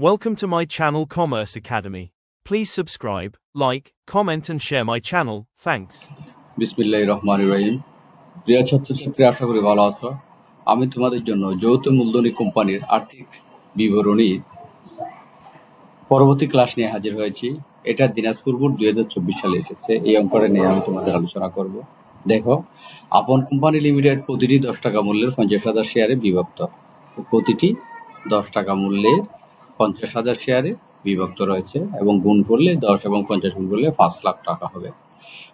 Welcome to my channel Commerce Academy. Please subscribe, like, comment and share my channel. Thanks. বিসমিল্লাহ রহমান রহিম প্রিয় ছাত্রছাত্রী আশা করি ভালো আছো আমি তোমাদের জন্য যৌথ মূলধনী কোম্পানির আর্থিক বিবরণী পরবর্তী ক্লাস নিয়ে হাজির হয়েছি এটা দিনাজপুর দুই হাজার চব্বিশ সালে এসেছে এই অঙ্কটা নিয়ে আমি তোমাদের আলোচনা করব দেখো আপন কোম্পানি লিমিটেড প্রতিটি দশ টাকা মূল্যের পঞ্চাশ হাজার শেয়ারে বিভক্ত প্রতিটি দশ টাকা মূল্যের পঞ্চাশ হাজার শেয়ারে বিভক্ত রয়েছে এবং গুণ করলে দশ এবং পঞ্চাশ গুণ করলে পাঁচ লাখ টাকা হবে।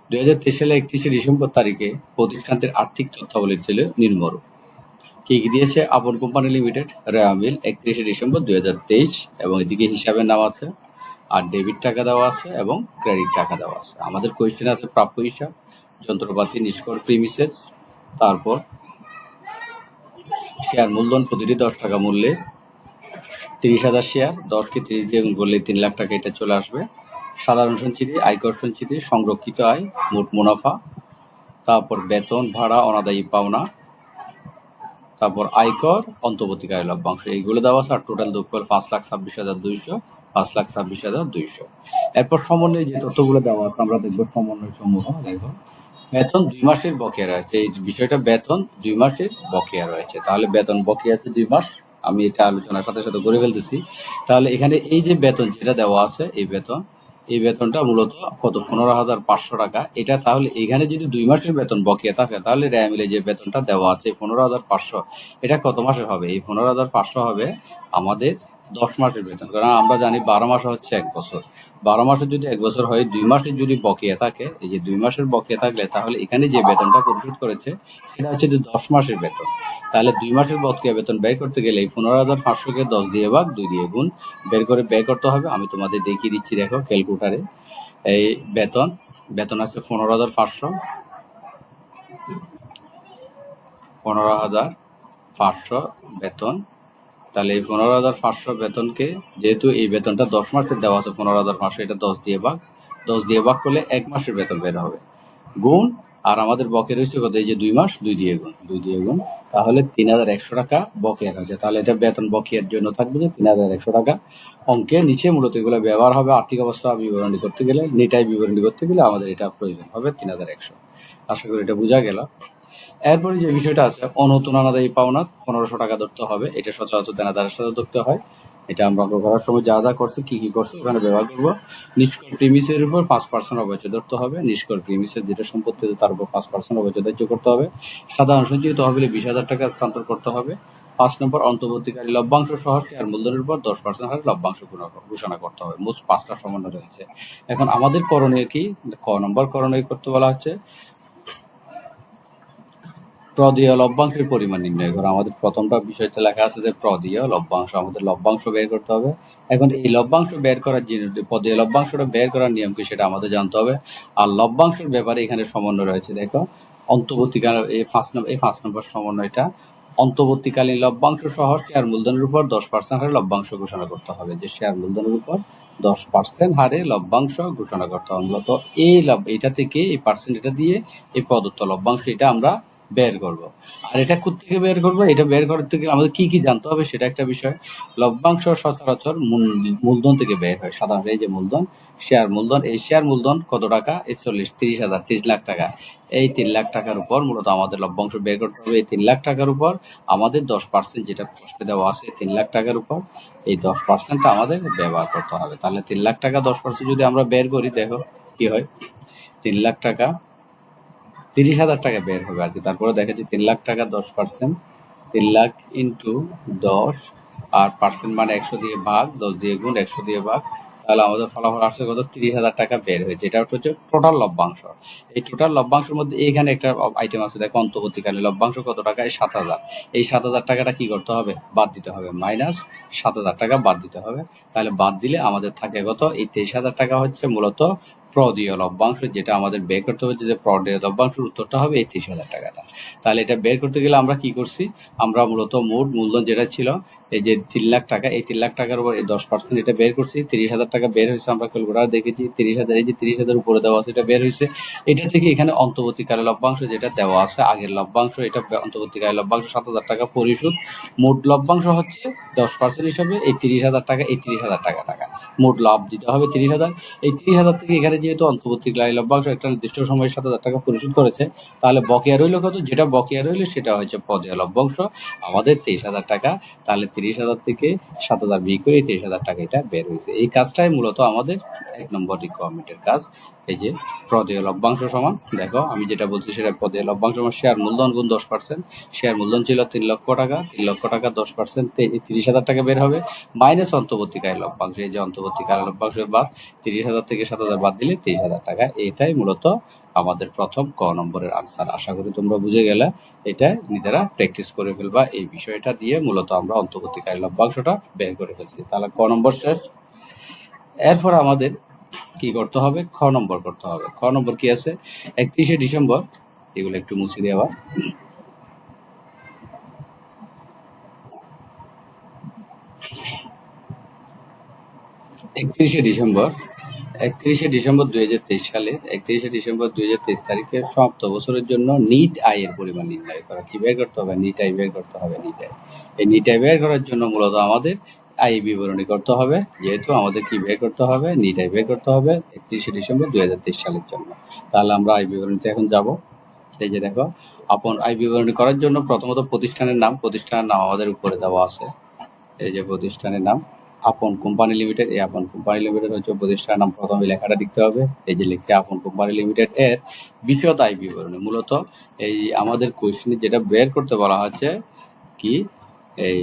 দুই হাজার তেইশ সালে একত্রিশে ডিসেম্বর তারিখে প্রতিষ্ঠানটির আর্থিক তথ্যাবলী ছিল নিম্নরূপ। কি কি দিয়েছে? আপন কোম্পানি লিমিটেড রেয়ামিল একত্রিশে ডিসেম্বর দুই হাজার তেইশ এবং এদিকে হিসাবের নাম আছে, আর ডেবিট টাকা দেওয়া আছে এবং ক্রেডিট টাকা দেওয়া আছে। আমাদের কোয়েশ্চেন আছে প্রাপ্য হিসাব, যন্ত্রপাতি, নিষ্কর, প্রিমিসেস, তারপর শেয়ার মূলধন প্রতিটি দশ টাকা মূল্যে তিরিশ হাজার শেয়ার দশকে তিরিশ দিয়ে করলে তিন লাখ টাকা এটা চলে আসবে। সাধারণ সঞ্চিতি, আয়কর সঞ্চিতি, সংরক্ষিত আয়, মোট মুনাফা, তারপর বেতন, ভাড়া, অনাদায়ী পাওনা, তারপর আয়কর অন্তর্বর্তীকালীন লভ্যাংশ। এইগুলো দেওয়া আছে আর টোটাল যোগফল পাঁচ লাখ ছাব্বিশ হাজার দুইশো, পাঁচ লাখ ছাব্বিশ হাজার দুইশো। এরপর সমন্বয় যে তথ্যগুলো দেওয়া আছে, আমরা দেখব সমন্বয় সমূহ দেখো বেতন দুই মাসের বকেয়া রয়েছে। এই বিষয়টা বেতন দুই মাসের বকেয়া রয়েছে। তাহলে বেতন বকেয়া আছে দুই মাস। আমি এটা আলোচনার সাথে সাথে করে ফেলতেছি। তাহলে এখানে এই যে বেতন যেটা দেওয়া আছে, এই বেতন, এই বেতনটা মূলত কত? পনেরো হাজার পাঁচশো টাকা। এটা তাহলে এখানে যদি দুই মাসের বেতন বকেয়া থাকে, তাহলে র্যামিলে যে বেতনটা দেওয়া আছে পনেরো হাজার পাঁচশো, এটা কত মাসের হবে? এই পনেরো হাজার পাঁচশো হবে আমাদের দশ মাসের বেতন, কারণ আমরা জানি বারো মাস হচ্ছে এক বছর। বারো মাসের যদি এক বছর হয়, দুই মাসের যদি বকেয়া থাকে, এই যে দুই মাসের বকেয়া থাকলে তাহলে এখানে যে বেতনটা পরিশোধ করেছে, সেটা হচ্ছে যে দশ মাসের বেতন। তাহলে দুই মাসের বকেয়া বেতন ব্যয় করতে গেলে এই পনেরো হাজার পাঁচশোকে দশ দিয়ে ভাগ, দুই দিয়ে গুণ, বের করে ব্যয় করতে হবে। আমি তোমাদের দেখিয়ে দিচ্ছি, দেখো, ক্যালকুলেটারে। এই বেতন বেতন আছে পনেরো হাজার পাঁচশো। পনেরো হাজার পাঁচশো বেতন। তাহলে এই পনেরো হাজার পাঁচশো বেতনকে, যেহেতু এই বেতনটা দশ মাসের দেওয়া আছে, পনেরো হাজার পাঁচশো, এটা দশ দিয়ে ভাগ। দশ দিয়ে ভাগ করলে এক মাসের বেতন বের হবে। গুণ, আর আমাদের বকে রয়েছে কত? এই যে দুই মাস, দুই দিয়ে গুণ, দুই দিয়ে গুণ। তাহলে তিন হাজার একশো টাকা বকেয়া রয়েছে। তাহলে এটা বেতন বকেয়ার জন্য থাকবে যে তিন হাজার একশো টাকা। অঙ্কের নিচে মূলত এগুলো ব্যবহার হবে আর্থিক অবস্থা, বিবরণী করতে গেলে নিটাই বিবরণী করতে গেলে আমাদের এটা প্রয়োজন হবে তিন হাজার একশো। আশা করি এটা বোঝা গেল। এরপরে যে বিষয়টা আছে, অনতুন আনাদায়ী পাওনা, পনেরোশো টাকা ধরতে হবে। এটা সচরাচর দেনাদারের সাথে ধরতে হয়। এটা আমরা অঙ্ক করার সময় যা যা করছে, কি কি করছে ওখানে ব্যবহার করব। নিষ্কর প্রিমিসের উপর পাঁচ পার্সেন্ট অবচয় ধরতে হবে। নিষ্কর প্রিমিসের যেটা সম্পত্তি তার উপর পাঁচ পার্সেন্ট অবচয় ধার্য করতে হবে। সাধারণ সঞ্চিত তহবিলে বিশ হাজার টাকা স্থানান্তর করতে হবে। পাঁচ নম্বর, অন্তর্বর্তীকারী লভ্যাংশ সহ শেয়ার মূলধনের উপর দশ পার্সেন্ট হারে লভ্যাংশ ঘোষণা করতে হবে। মোট পাঁচটা সমন্বয় রয়েছে। এখন আমাদের করণীয় কি? ক নম্বর করণীয় করতে বলা হচ্ছে প্রদেয় লভ্যাংশের পরিমাণ নির্ণয় করা। আমাদের প্রথমটা বিষয়টা লেখা আছে যে প্রদেয় লভ্যাংশ। আমাদের লভ্যাংশ বের করতে হবে। এখন এই লভ্যাংশ বের করার যে পদেয় লভ্যাংশটা বের করার নিয়ম কি সেটা আমাদের জানতে হবে। আর লভ্যাংশের ব্যাপারে এখানে সমন্বয় রয়েছে। দেখো, অন্তর্বর্তীকাল এই পাঁচ নম্বর এই পাঁচ নম্বর সমন্বয়টা, অন্তর্বর্তীকালীন লভ্যাংশ সহ শেয়ার মূলধনের উপর দশ পার্সেন্ট হারে লভ্যাংশ ঘোষণা করতে হবে। যে শেয়ার মূলধনের উপর দশ পার্সেন্ট হারে লভ্যাংশ ঘোষণা করতে হবে। মূলত এই এটা থেকে এই পার্সেন্ট এটা দিয়ে এই প্রদত্ত লভ্যাংশ, এটা আমরা বের করব। আর এটা কোথেকে বের করব? এটা বের করতে গেলে আমাদের কি কি জানতে হবে সেটা একটা বিষয়। লভ্যাংশ সচরাচর মূল- মূলধন থেকে বের হয়। সাধারণত এই যে মূলধন শেয়ার মূলধন, এই শেয়ার মূলধন কত টাকা? এই চল্লিশ তিরিশ হাজার, তিরিশ লাখ টাকা। এই তিন লাখ টাকার উপর মূলত আমাদের লভ্যাংশ বের করতে হবে। এই তিন লাখ টাকার উপর আমাদের দশ পার্সেন্ট যেটা প্রশ্নে দেওয়া আছে তিন লাখ টাকার উপর এই দশ পার্সেন্টটা আমাদের ব্যবহার করতে হবে। তাহলে তিন লাখ টাকা দশ পার্সেন্ট যদি আমরা বের করি, দেখো কি হয়? তিন লাখ টাকা তিরিশ হাজার টাকা বের হবে আর কি। তারপরে দেখা যাচ্ছে তিন লাখ টাকা দশ পার্সেন্ট তিন লাখ ইন্টু দশ আর পার্সেন্ট মানে একশো দিয়ে ভাগ, দশ দিয়ে গুণ, একশো দিয়ে ভাগ। তাহলে আমাদের ফলাফল আসছে কত? তিরিশ হাজার টাকা বের হয়েছে। এটা হচ্ছে টোটাল লভ্যাংশ। এই টোটাল লভ্যাংশের মধ্যে এইখানে একটা আইটেম আছে, দেখো অন্তর্বর্তীকালে লভ্যাংশ কত টাকা? এই সাত হাজার। এই সাত হাজার টাকাটা কি করতে হবে? বাদ দিতে হবে। মাইনাস সাত হাজার টাকা বাদ দিতে হবে। তাহলে বাদ দিলে আমাদের থাকে কত? এই তেইশ হাজার টাকা হচ্ছে মূলত প্রদেয় লভ্যাংশ যেটা আমাদের বের করতে হবে, যে প্রদেয় লভ্যাংশের উত্তরটা হবে এই তিরিশ হাজার টাকাটা। তাহলে এটা বের করতে গেলে আমরা কি করছি? আমরা মূলত মোট মূলধন যেটা ছিল, এই যে তিন লাখ টাকা, এই তিন লাখ টাকার উপর দশ পার্সেন্ট এটা বের করছি। তিরিশ হাজার টাকা বের হয়েছে, আমরা ক্যালকুলেটার দেখেছি, তিরিশ হাজার, এই যে তিরিশ হাজার উপরে দেওয়া আছে, এটা বের হয়েছে। এটা থেকে এখানে অন্তর্বর্তীকালে লভ্যাংশ যেটা দেওয়া আছে, আগের লভ্যাংশ এটা অন্তর্বর্তীকালে লভ্যাংশ সাত হাজার টাকা পরিশোধ। মোট লভ্যাংশ হচ্ছে দশ পার্সেন্ট হিসাবে, এই তিরিশ হাজার টাকা, এই তিরিশ হাজার টাকা টাকা। মোট লাভ দিতে হবে তিরিশ হাজার। এই তিরিশ হাজার থেকে এখানে যেহেতু অন্তর্বর্তী অন্তর্বর্তীকালে লভ্যাংশ একটা নির্দিষ্ট সময়ে সাত হাজার টাকা পরিশোধ করেছে, তাহলে বকেয়া রইল কত? যেটা বকেয়া রইল সেটা হচ্ছে পদে লভ্যাংশ আমাদের তেইশ হাজার টাকা, তাহলে তিরিশ হাজার থেকে সাত হাজার বিয়ে করে তেইশ হাজার টাকা এটা বের হয়েছে। এই কাজটাই মূলত আমাদের এক নম্বর রিকোয়ারমেন্টের কাজ। এই যে, প্রদেয় লভ্যাংশ সমান। দেখো, আমি যেটা বলছি সেটা প্রদেয় লভ্যাংশ সমান। শেয়ার মূলধন গুণ দশ পার্সেন্ট। শেয়ার মূলধন ছিল তিন লক্ষ টাকা। তিন লক্ষ টাকা দশ পার্সেন্ট তিরিশ হাজার টাকা বের হবে। মাইনাস অন্তর্বর্তীকালীন লভ্যাংশ। এই যে অন্তর্বর্তীকালীন লভ্যাংশ বাদ, তিরিশ হাজার থেকে সাত হাজার বাদ দিলে তিরিশ হাজার টাকা। এটাই মূলত আমাদের প্রথম ক নম্বরের আনসার আশা করি তোমরা বুঝে গেলে এটা নিজেরা প্র্যাকটিস করে ফেলবা। এই বিষয়টা দিয়ে মূলত আমরা অন্তর্বর্তীকালীন লভ্যাংশটা বের করে ফেলছি। তাহলে ক নম্বর শেষ? এরপর আমাদের কি করতে হবে? খ নম্বর করতে হবে। খ নম্বর কি আছে? একত্রিশে ডিসেম্বর। এগুলো একটু মুছে দেওয়া একত্রিশে ডিসেম্বর। একত্রিশে ডিসেম্বর দুই হাজার তেইশ সালে, একত্রিশে ডিসেম্বর দুই হাজার তেইশ তারিখে সমাপ্ত বছরের জন্য নিট আয়ের পরিমাণ নির্ণয় করা। কি বের করতে হবে? নিট আয় বের করতে হবে নিট আয়। এই নিট আয় বের করার জন্য মূলত আমাদের আয় বিবরণী করতে হবে, যেহেতু আমাদের কি বের করতে হবে? নিট আয় বের করতে হবে একত্রিশে ডিসেম্বর দুই হাজার তেইশ সালের জন্য। তাহলে আমরা আয় বিবরণীতে এখন যাব। এই যে দেখো, আপন আয় বিবরণী করার জন্য প্রথমত প্রতিষ্ঠানের নাম প্রতিষ্ঠানের নাম আমাদের উপরে দেওয়া আছে। এই যে প্রতিষ্ঠানের নাম, আপন কোম্পানি লিমিটেড, এই আপন কোম্পানি লিমিটেড হচ্ছে প্রতিষ্ঠানের নাম প্রথমে লেখাটা লিখতে হবে। এই যে লিখে আপন কোম্পানি লিমিটেড এর বিশদ আয় বিবরণী মূলত এই আমাদের কোয়েশ্চেনে যেটা বের করতে বলা হচ্ছে কি? এই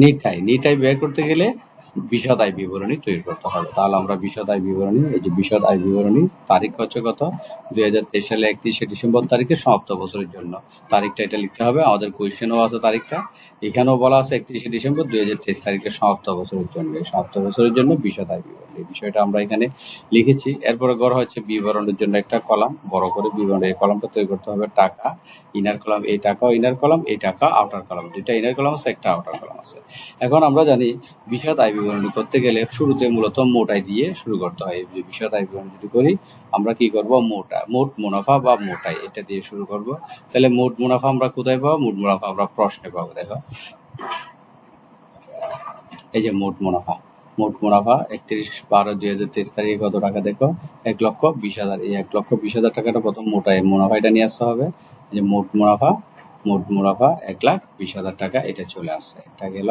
নিট নিটাই ব্যয় বের করতে গেলে বিশদ আয় বিবরণী তৈরি করতে হবে। তাহলে আমরা বিশদ আয় বিবরণী, এই যে বিশদ আয় বিবরণী, তারিখ হচ্ছে কত? দুই হাজার তেইশ সালে একত্রিশে ডিসেম্বর তারিখে সমাপ্ত বছরের জন্য। তারিখটা এটা লিখতে হবে। আমাদের কোয়েশ্চেনও আছে তারিখটা। এখানেও বলা আছে একত্রিশে ডিসেম্বর দুই হাজার তেইশ তারিখে সমাপ্ত বছরের জন্য সমাপ্ত বছরের জন্য আয় বিবরণী এই বিষয়টা আমরা এখানে লিখেছি। এরপরে গড় হচ্ছে বিবরণের জন্য একটা কলাম। বড় করে বিবরণ এই কলামটা তৈরি করতে হবে টাকা। ইনার কলাম, এই টাকা, ইনার কলাম, এই টাকা, আউটার কলাম। দুইটা ইনার কলাম আছে, একটা আউটার কলাম আছে। এখন আমরা জানি বিশদ আয় বিবরণী করতে গেলে শুরুতে মূলত মোট আয় দিয়ে শুরু করতে হয়। বিশদ আয় বিবরণী যদি করি, আমরা কি করব? মোটা, মোট মুনাফা বা মোট আয় এটা দিয়ে শুরু করব। তাহলে মোট মুনাফা আমরা কোথায় পাবো? মোট মুনাফা আমরা প্রশ্নে পাবো, দেখো। এই যে মোট মুনাফা। মোট মুনাফা একত্রিশ বারো দুই হাজার তেইশ তারিখে কত টাকা দেখো? এক লক্ষ বিশ হাজার। এই এক লক্ষ বিশ হাজার টাকাটা প্রথম মোটা এই মুনাফা এটা নিয়ে আসতে হবে। এই যে মোট মুনাফা মোট মুনাফা এক লাখ বিশ হাজার টাকা এটা চলে আসছে। এটা গেল।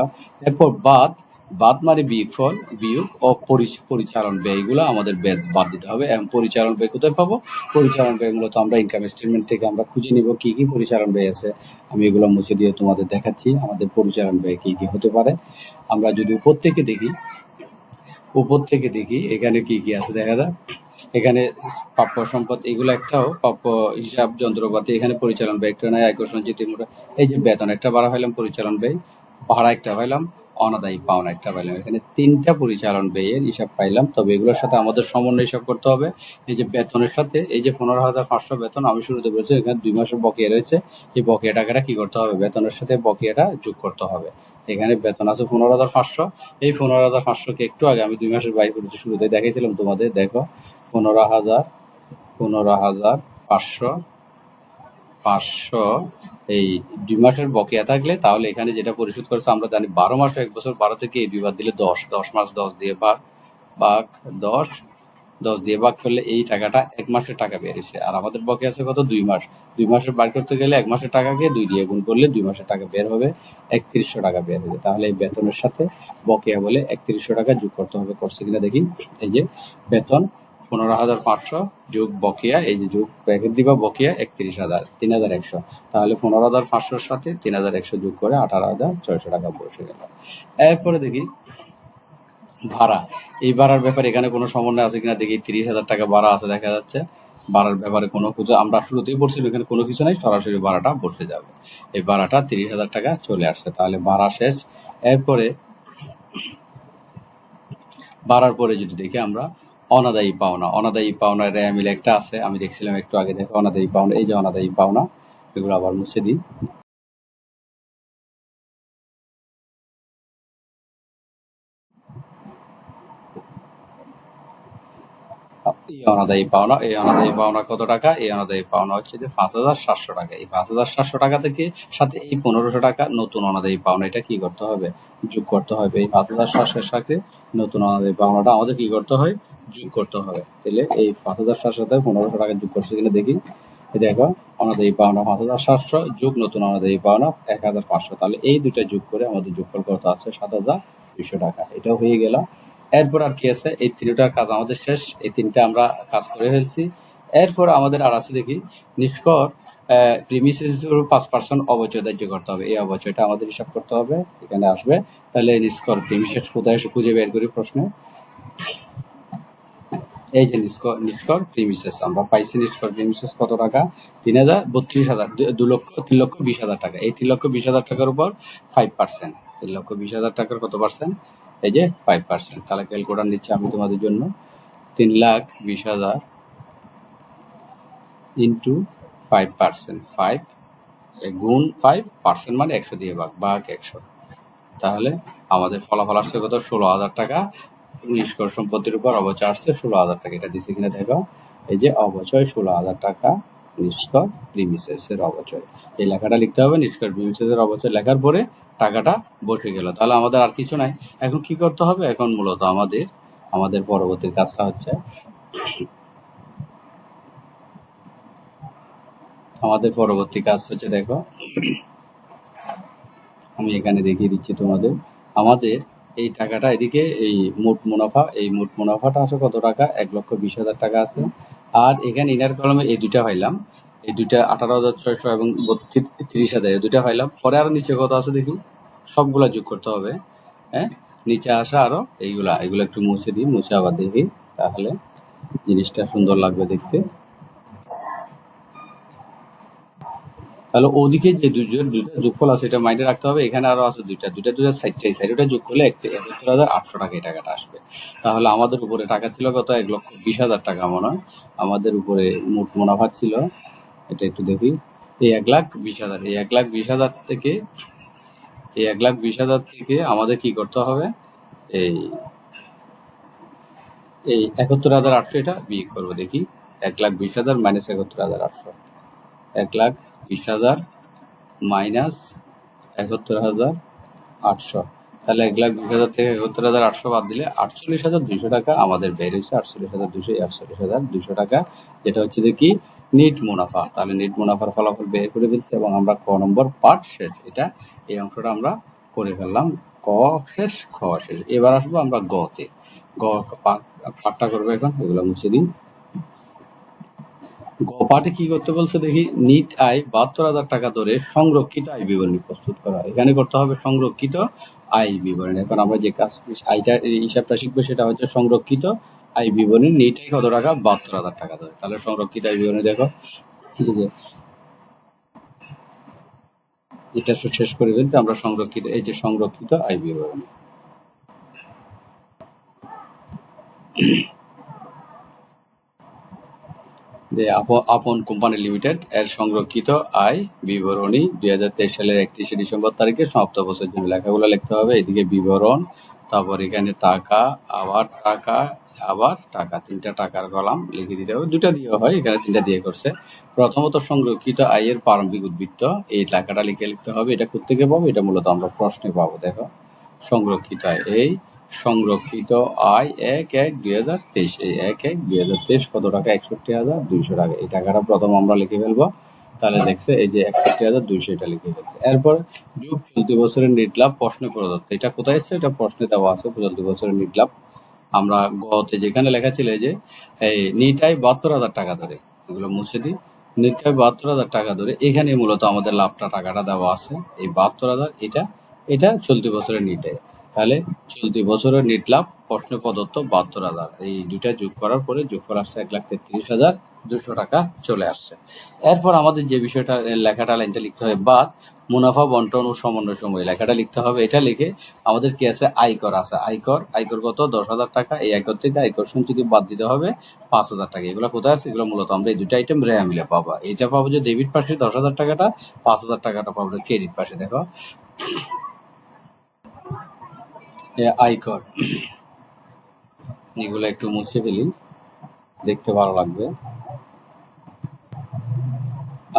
এরপর বাদ বাদ মানে বিয়োগফল বিয়োগ ও পরিচালন ব্যয়গুলো আমাদের বেদ দিতে হবে এবং পরিচালন ব্যয় কোথায় পাবো? পরিচালন ব্যয় মূলত আমরা ইনকাম স্টেটমেন্ট থেকে আমরা খুঁজে নিব কি কি পরিচালন ব্যয় আছে। আমি এগুলো মুছে দিয়ে তোমাদের দেখাচ্ছি, আমাদের পরিচালন ব্যয় কি কি হতে পারে। আমরা যদি উপর থেকে দেখি, উপর থেকে দেখি, এখানে কি কি আছে দেখা যায় এখানে প্রাপ্য সম্পদ এগুলো একটাও, প্রাপ্য হিসাব যন্ত্রপাতি এখানে পরিচালন ব্যয়, একটা নয় আয়কর সঞ্চিতি এই যে বেতন একটা ভাড়া পাইলাম পরিচালন ব্যয়। ভাড়া একটা পাইলাম অনাদায়ী পাওনা একটা পাইলাম। এখানে তিনটা পরিচালন ব্যয়ের হিসাব পাইলাম। তবে এগুলোর সাথে আমাদের সমন্বয় হিসাব করতে হবে। এই যে বেতনের সাথে, এই যে পনেরো হাজার পাঁচশো বেতন, আমি শুরুতে বলেছি, এখানে দুই মাসের বকেয়া রয়েছে। এই বকেয়া টাকাটা কি করতে হবে? বেতনের সাথে বকেয়াটা যোগ করতে হবে। এখানে বেতন আছে পনেরো হাজার পাঁচশো। এই পনেরো হাজার পাঁচশোকে একটু আগে আমি দুই মাসের বাইরে করেছি শুরুতে দেখিয়েছিলাম তোমাদের। দেখো, পনেরো হাজার পনেরো হাজার পাঁচশো পাঁচশো এই দুই মাসের বকেয়া থাকলে তাহলে এখানে যেটা পরিশোধ করেছে, আমরা জানি বারো মাস, এক বছর বারো থেকে এই দুইবার দিলে দশ দশ মাস দশ দিয়ে ভাগ ভাগ দশ দশ দিয়ে ভাগ করলে এই টাকাটা এক মাসের টাকা বেরিয়েছে আর আমাদের বকেয়া আছে কত? দুই মাস। দুই মাসের বার করতে গেলে এক মাসের টাকাকে দুই দিয়ে গুণ করলে দুই মাসের টাকা বের হবে, একত্রিশশো টাকা বের হবে তাহলে এই বেতনের সাথে বকেয়া বলে একত্রিশশো টাকা যোগ করতে হবে। করছে কিনা দেখি? এই যে বেতন পনেরো হাজার পাঁচশো যোগ বকেয়া, এই যে যোগ ব্র্যাকেট দিবা, বকেয়া একত্রিশ হাজার, তিন হাজার একশো। তাহলে পনেরো হাজার পাঁচশোর সাথে তিন হাজার একশো যোগ করে আঠারো হাজার ছয়শো টাকা বসে গেল। এরপরে দেখি ভাড়া। এই ভাড়ার ব্যাপারে এখানে কোনো সমন্বয় আছে কিনা? দেখি তিরিশ হাজার টাকা ভাড়া আছে, দেখা যাচ্ছে ভাড়ার ব্যাপারে কোনো কিছু আমরা শুরুতেই বলছিলাম এখানে কোনো কিছু নাই, সরাসরি ভাড়াটা বসে যাবে। এই ভাড়াটা তিরিশ হাজার টাকা চলে আসছে। তাহলে ভাড়া শেষ। এরপরে বাড়ার পরে যদি দেখি আমরা অনাদায়ী পাওনা। অনাদায়ী পাওনা রেয়া মিলে একটা আছে, আমি দেখছিলাম একটু আগে দেখো অনাদায়ী পাওনা, এই যে অনাদায়ী পাওনা, এগুলো আবার মুছে দিই। এই অনাদায়ী পাওনা, এই অনাদায়ী পাওনা কত টাকা? এই অনাদায়ী পাওনা হচ্ছে যে পাঁচ হাজার সাতশো টাকা। এই পাঁচ হাজার সাতশো টাকা থেকে সাথে এই পনেরোশো টাকা নতুন অনাদায়ী পাওনা, এটা কি করতে হবে? যোগ করতে হবে এই পাঁচ হাজার সাতশোর সাথে নতুন অনাদায়ী পাওনাটা। আমাদের কি করতে হয়? যোগ করতে হবে। তাহলে এই পাঁচ হাজার সাতশো সাথে পনেরোশো টাকা যোগ করছে কিনা দেখি। এই দেখো, অনাদায়ী পাওনা পাঁচ হাজার সাতশো, যোগ নতুন অনাদায়ী পাওনা এক হাজার পাঁচশো। তাহলে এই দুটা যোগ করে আমাদের যোগফল কত আছে? সাত হাজার দুইশো টাকা। এটাও হয়ে গেল। এরপর আর কি আছে? এই তিনটা কাজ আমাদের শেষ। এই তিনটা আমরা কাজ করে ফেলছি। এরপর আমাদের আর আছে দেখি, নিষ্কর প্রিমিসেস পাঁচ পার্সেন্ট অবচয় ধার্য করতে হবে। এই অবচয়টা আমাদের হিসাব করতে হবে। এখানে আসবে। তাহলে নিষ্কর, প্রিমিসেস কোথায় খুঁজে বের করি প্রশ্নে। এই যে নিষ্কর নিষ্কর প্রিমিসেস আমরা পাইছি নিষ্কর প্রিমিসেস কত টাকা? তিন হাজার বত্রিশ হাজার, দু- লক্ষ, তিন লক্ষ বিশ হাজার টাকা। এই তিন লক্ষ বিশ হাজার টাকার উপর ফাইভ পার্সেন্ট তিন লক্ষ বিশ হাজার টাকার কত পার্সেন্ট এই যে ফাইভ পার্সেন্ট তাহলে ক্যালকুলেটার নিচ্ছে আমি তোমাদের জন্য তিন লাখ বিশ হাজার ইন্টু ফাইভ পার্সেন্ট ফাইভ গুণ ফাইভ পার্সেন্ট মানে একশো দিয়ে ভাগ ভাগ একশো। তাহলে আমাদের ফলাফল আসছে কত? ষোলো হাজার টাকা। নিষ্কর সম্পত্তির উপর অবচয় আসছে, ষোলো হাজার টাকা এটা দিচ্ছে কিনা দেখো। এই যে অবচয়, ষোলো হাজার টাকা নিষ্কর প্রিমিসেস এর অবচয়। এই লেখাটা লিখতে হবে, নিষ্কর প্রিমিসেস এর অবচয় লেখার পরে টাকাটা বসে গেল। তাহলে আমাদের আর কিছু নাই। এখন কি করতে হবে? এখন মূলত আমাদের আমাদের পরবর্তী কাজটা হচ্ছে আমাদের পরবর্তী কাজ হচ্ছে দেখো। আমি এখানে দেখিয়ে দিচ্ছি তোমাদের। আমাদের এই টাকাটা এদিকে এই মোট মুনাফা, এই মোট মুনাফাটা আছে কত টাকা? এক লক্ষ বিশ হাজার টাকা আছে। আর এখানে ইনার কলমে এই দুইটা পাইলাম। এই দুইটা আঠারো হাজার ছয়শো এবং বত্রিশ, তিরিশ হাজার, এই দুইটা পাইলাম। পরে আরও নিচে কত আছে দেখি? সবগুলা যোগ করতে হবে। হ্যাঁ? নিচে আসা আরও এইগুলা, এগুলো একটু মুছে দিই, মুছে আবার দেখি। তাহলে জিনিসটা সুন্দর লাগবে দেখতে। তাহলে ওদিকে যে দুজন, দুইটা যোগফল আছে, এটা মাইন্ডে রাখতে হবে। এখানে আরও আছে দুইটা দুইটা দুইটা চাই ওটা যোগ করলে একাত্তর হাজার আটশো টাকা এই টাকাটা আসবে। তাহলে আমাদের উপরে টাকা ছিল কত? এক লক্ষ বিশ হাজার টাকা মনে হয়। আমাদের উপরে মোট মুনাফা ছিল, এটা একটু দেখি। এই এক লাখ বিশ হাজার, এই এক লাখ বিশ হাজার থেকে, এই এক লাখ বিশ হাজার থেকে আমাদের কি করতে হবে? এই এই একাত্তর হাজার আটশো এটা বিয়োগ করব দেখি। এক লাখ বিশ হাজার মাইনাস একাত্তর হাজার আটশো। এক লাখ বিশ হাজার মাইনাস একাত্তর হাজার আটশো। তাহলে এক লাখ বিশ হাজার থেকে একাত্তর হাজার আটশো বাদ দিলে আটচল্লিশ হাজার দুইশো টাকা আমাদের বের হয়েছে, আটচল্লিশ হাজার দুশো আটচল্লিশ হাজার দুশো টাকা, যেটা হচ্ছে যে কি? নিট মুনাফা। তাহলে নিট মুনাফার ফলাফল বের করে ফেলছি এবং আমরা ক নম্বর পার্ট শেষ, এটা এই অংশটা আমরা করে ফেললাম। ক শেষ, খ শেষ। এবার আসব আমরা গতে। গ পাঠটা করব এখন, এগুলো মুছে গপাটে কি করতে বলছে দেখি? নিট আয় বাহাত্তর হাজার টাকা ধরে সংরক্ষিত আয় বিবরণী প্রস্তুত করা হয়। এখানে করতে হবে সংরক্ষিত আয় বিবরণী। এখন আমরা যে কাজ, আয়টা হিসাবটা শিখব সেটা হচ্ছে সংরক্ষিত আয় বিবরণী। নিট আয় কত টাকা? বাহাত্তর হাজার টাকা ধরে। তাহলে সংরক্ষিত আয় বিবরণী দেখো। এই যে এটা শেষ করে ফেলতে আমরা সংরক্ষিত, এই যে সংরক্ষিত আয় বিবরণী। যে আপ- আপন কোম্পানি লিমিটেড এর সংরক্ষিত আয় বিবরণী দুই হাজার তেইশ সালের একত্রিশে ডিসেম্বর তারিখে সমাপ্ত বছরের জন্য লেখাগুলো লিখতে হবে। এদিকে বিবরণ, তারপর এখানে টাকা, আবার টাকা আবার টাকা, তিনটা টাকার কলাম লিখে দিতে হবে। দুটা দিয়ে হয়, এখানে তিনটা দিয়ে করছে। প্রথমত সংরক্ষিত আয়ের প্রারম্ভিক উদ্বৃত্ত, এই টাকাটা লিখে লিখতে হবে। এটা কোথেকে পাবো? এটা মূলত আমরা প্রশ্নে পাবো, দেখো। সংরক্ষিত আয় এই সংরক্ষিত আয় এক এক দুই হাজার তেইশ। এই এক এক দুই হাজার তেইশ কত টাকা? একষট্টি হাজার দুইশো টাকা। এই টাকাটা প্রথম আমরা লিখে ফেলব। তাহলে দেখছে এই যে একষট্টি হাজার দুইশো এটা লিখে ফেলছে এরপর যুগ চলতি বছরের নিট লাভ, প্রশ্নে প্রদত্ত। এটা কোথায় এসছে? এটা প্রশ্নে দেওয়া আছে, চলতি বছরের নিট লাভ। আমরা গতে যেখানে লেখা ছিল যে, এই নিটাই বাহাত্তর হাজার টাকা ধরে, এগুলো মুছে দিই। নিটাই বাহাত্তর হাজার টাকা ধরে এখানে মূলত আমাদের লাভটা টাকাটা দেওয়া আছে। এই বাহাত্তর হাজার এটা এটা চলতি বছরের নিটাই তাহলে চলতি বছরের নিট লাভ, প্রশ্ন প্রদত্ত বাহাত্তর হাজার। এই দুইটা যোগ করার পরে যোগ করা আসছে এক লাখ তেত্রিশ হাজার দুশো টাকা চলে আসছে। এরপর আমাদের যে বিষয়টা লেখাটা লাইনটা লিখতে হবে, বাদ, মুনাফা, বন্টন ও সমন্বয় সময় লেখাটা লিখতে হবে, এটা লিখে আমাদের কি আছে? আয়কর আছে। আয়কর আয়কর কত? দশ হাজার টাকা। এই আয়কর থেকে আয়কর সঞ্চিতি বাদ দিতে হবে পাঁচ হাজার টাকা। এগুলো কোথায় আছে? এগুলো মূলত আমরা এই দুটো আইটেম রেয়া মিলে পাবো। এটা পাবো যে ডেবিট পাশে দশ হাজার টাকাটা, পাঁচ হাজার টাকাটা পাবো ক্রেডিট পাশে। দেখো আয়কর এগুলো একটু মুছে ফেলি। দেখতে ভালো লাগবে।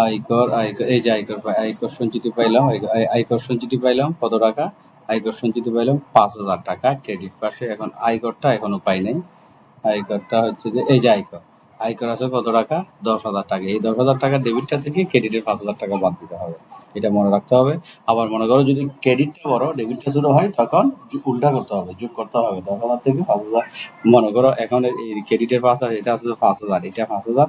আয়কর আয়কর এই যে আয়কর পাই- আয়কর সঞ্চিতি পাইলাম আয়কর সঞ্চিতি পাইলাম, কত টাকা? আয়কর সঞ্চিতি পাইলাম পাঁচ হাজার টাকা ক্রেডিট পাশে এখন আয়করটা এখনও পাই নাই। আয়করটা হচ্ছে যে, এই যে আয়কর আয়কর আছে কত টাকা? দশ হাজার টাকা। এই দশ হাজার টাকা ডেবিটটা থেকে ক্রেডিটের পাঁচ হাজার টাকা বাদ দিতে হবে। এটা মনে রাখতে হবে। আবার মনে করো যদি ক্রেডিটটা বড় ডেবিটটা ছোট হয়, তখন উল্টা করতে হবে, যোগ করতে হবে। দশ হাজার থেকে পাঁচ হাজার। মনে করো এখন এই ক্রেডিটের পাঁচ হাজার, এটা আছে পাঁচ হাজার, এটা পাঁচ হাজার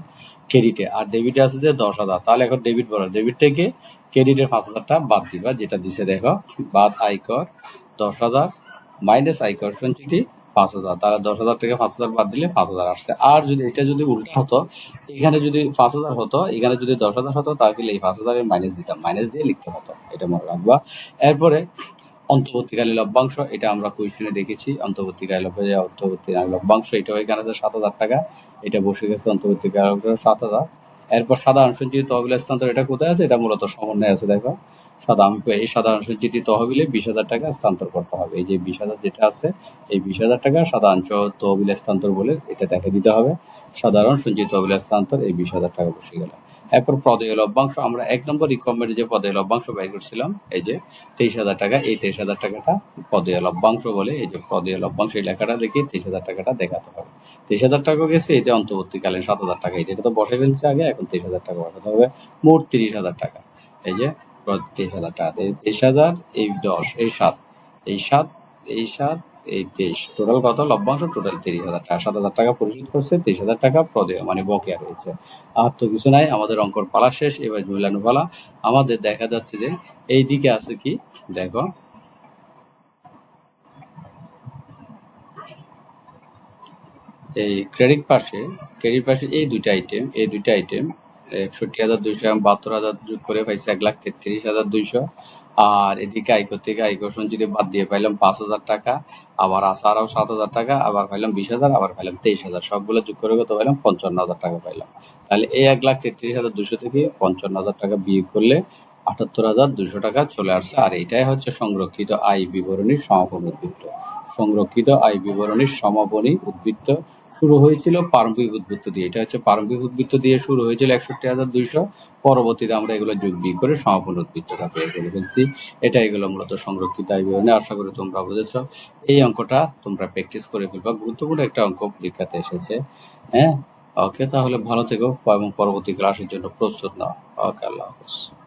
ক্রেডিটে আর ডেবিটে আছে যে দশ হাজার। তাহলে এখন ডেবিট বড়। ডেবিট থেকে ক্রেডিটের পাঁচ হাজারটা বাদ দিবা, যেটা দিছে দেখো, বাদ আয়কর দশ হাজার মাইনাস আয়কর সঞ্চিতি পাঁচ হাজার, তাহলে দশ হাজার থেকে পাঁচ হাজার বাদ দিলে পাঁচ হাজার আসছে। আর যদি এটা যদি উল্টা হতো, এখানে যদি পাঁচ হাজার হতো, এখানে যদি দশ হাজার হতো, তাহলে এই পাঁচ হাজারের মাইনাস দিতাম। মাইনাস দিয়ে লিখতে হতো, এটা মনে রাখবা। এরপরে অন্তর্বর্তীকালীন লভ্যাংশ, এটা আমরা কোয়েশ্চেনে দেখেছি। অন্তর্বর্তীকালীন লভ্যাংশ অন্তর্বর্তীকালীন লভ্যাংশ এটা এখানে আছে সাত হাজার টাকা, এটা বসে গেছে অন্তর্বর্তীকালীন সাত হাজার। এরপর সাধারণ সঞ্চিত তহবিল স্থানান্তর এটা কোথায় আছে? এটা মূলত সমন্বয় আছে, দেখো। সাধারণ এই সাধারণ সঞ্চিতি তহবিলে বিশ হাজার টাকা স্থানান্তর করতে হবে। এই যে বিশ হাজার যেটা আছে, এই বিশ হাজার টাকা সাধারণ তহবিল স্থানান্তর বলে এটা দেখে দিতে হবে। সাধারণ সঞ্চিত তহবিল স্থানান্তর, এই বিশ হাজার টাকা বসে গেল। এরপর পদেয় লভ্যাংশ, আমরা এক নম্বর রিকমেন্ডে যে পদেয় লভ্যাংশ ব্যয় করছিলাম, এই যে তেইশ হাজার টাকা, এই তেইশ হাজার টাকাটা পদেয় লভ্যাংশ বলে, এই যে পদেয় লভ্যাংশ, এই লেখাটা দেখে তেইশ হাজার টাকাটা দেখাতে হবে। তেইশ হাজার টাকা গেছে যে অন্তর্বর্তীকালীন সাত হাজার টাকা, এটা তো বসে ফেলছে আগে, এখন তেইশ হাজার টাকা বসাতে হবে। মোট তিরিশ হাজার টাকা। এই যে তেইশ হাজার টাকা। তেইশ হাজার, এই দশ, এই সাত এই সাত এই সাত, এই তেইশ। টোটাল কত? লভ্যাংশ টোটাল তিরিশ হাজার টাকা। সাত হাজার টাকা পরিশোধ করছে, তেইশ হাজার টাকা প্রদেয় মানে বকেয়া রয়েছে। আর তো কিছু নাই, আমাদের অঙ্কর পালা শেষ, এবার ঝুলানো পালা। আমাদের দেখা যাচ্ছে যে এই দিকে আছে কি? দেখো। এই ক্রেডিট পাশে ক্রেডিট পাশে এই দুইটা আইটেম এই দুইটা আইটেম একষট্টি হাজার দুইশো এবং বাহাত্তর হাজার যোগ করে পাইছে এক লাখ তেত্রিশ হাজার দুইশো। আর এদিকে আয়কর থেকে আয়কর সঞ্চিতি বাদ দিয়ে পাইলাম পাঁচ হাজার টাকা, আবার আছে আরও সাত হাজার টাকা, আবার পাইলাম বিশ হাজার, আবার পাইলাম তেইশ হাজার। সবগুলো যোগ করে কত পাইলাম? পঞ্চান্ন হাজার টাকা পাইলাম। তাহলে এই এক লাখ তেত্রিশ হাজার দুশো থেকে পঞ্চান্ন হাজার টাকা বিয়োগ করলে আটাত্তর হাজার দুশো টাকা চলে আসছে। আর এটাই হচ্ছে সংরক্ষিত আয় বিবরণীর সমাপনী উদ্বৃত্ত। সংরক্ষিত আয় বিবরণীর সমাপনী উদ্বৃত্ত শুরু হয়েছিল প্রারম্ভিক উদ্বৃত্ত দিয়ে। এটা হচ্ছে প্রারম্ভিক উদ্বৃত্ত দিয়ে শুরু হয়েছিল একষট্টি হাজার দুইশো। পরবর্তীতে আমরা এগুলো যোগ বিয়োগ করে সমাপন উদ্বৃত্তটা পেয়ে ফেলে ফেলছি। এটা এগুলো মূলত সংরক্ষিত বিবরণী। আশা করি তোমরা বুঝেছ। এই অঙ্কটা তোমরা প্র্যাকটিস করে ফেলবা। গুরুত্বপূর্ণ একটা অঙ্ক পরীক্ষাতে এসেছে। হ্যাঁ? ওকে তাহলে ভালো থেকো এবং পরবর্তী ক্লাসের জন্য প্রস্তুত নাও। ওকে আল্লাহ হাফেজ।